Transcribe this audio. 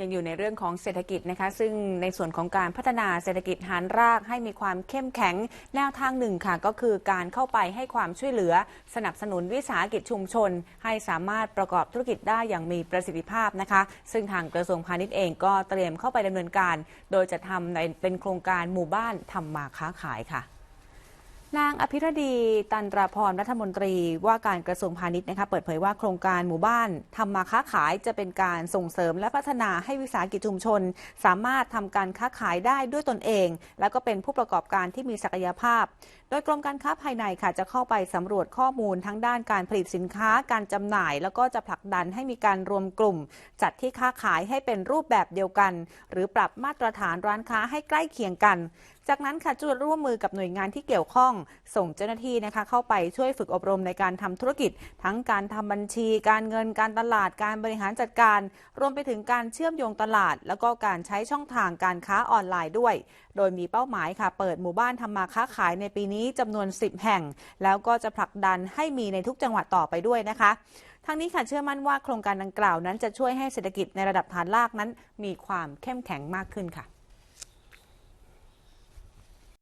ยังอยู่ในเรื่องของเศรษฐกิจนะคะ ซึ่งในส่วนของการพัฒนาเศรษฐกิจฐานรากให้มีความเข้มแข็งแนวทางหนึ่งค่ะ ก็คือการเข้าไปให้ความช่วยเหลือ สนับสนุนวิสาหกิจชุมชน ให้สามารถประกอบธุรกิจได้อย่างมีประสิทธิภาพนะคะ ซึ่งทางกระทรวงพาณิชย์เองก็เตรียมเข้าไปดำเนินการ โดยจะทำในเป็นโครงการหมู่บ้านทำมาค้าขายค่ะ นางอภิรดีตันตราพรรัฐมนตรีว่าการกระทรวงพาณิชย์นะคะเปิดเผยว่าโครงการหมู่บ้านทำมาค้าขายจะเป็นการส่งเสริมและพัฒนาให้วิสาหกิจชุมชน สามารถทำการค้าขายได้ด้วยตนเอง แล้วก็เป็นผู้ประกอบการที่มีศักยภาพ โดยกรมการค้าภายในค่ะจะเข้าไปสำรวจข้อมูลทั้งด้านการผลิตสินค้าการจำหน่าย แล้วก็จะผลักดันให้มีการรวมกลุ่ม จัดที่ค้าขายให้เป็นรูปแบบเดียวกัน หรือปรับมาตรฐานร้านค้าให้ใกล้เคียงกัน จากนั้นค่ะจะร่วมมือกับหน่วยงานที่เกี่ยวข้อง ส่งเจ้าหน้าที่นะคะเข้าไปช่วยฝึกอบรมในการทำธุรกิจ ทั้งการทำบัญชี การเงินการตลาดการบริหารจัดการ รวมไปถึงการเชื่อมโยงตลาด แล้วก็การใช้ช่องทางการค้าออนไลน์ด้วย โดยมีเป้าหมายค่ะ เปิดหมู่บ้านทำมาค้าขายในปีนี้จำนวน 10 แห่ง แล้วก็จะผลักดันให้มีในทุกจังหวัดต่อไปด้วยนะคะทั้งนี้ค่ะเชื่อมั่นว่าโครงการดังกล่าวนั้นจะช่วยให้เศรษฐกิจในระดับฐานรากนั้น มีความเข้มแข็งมากขึ้นค่ะ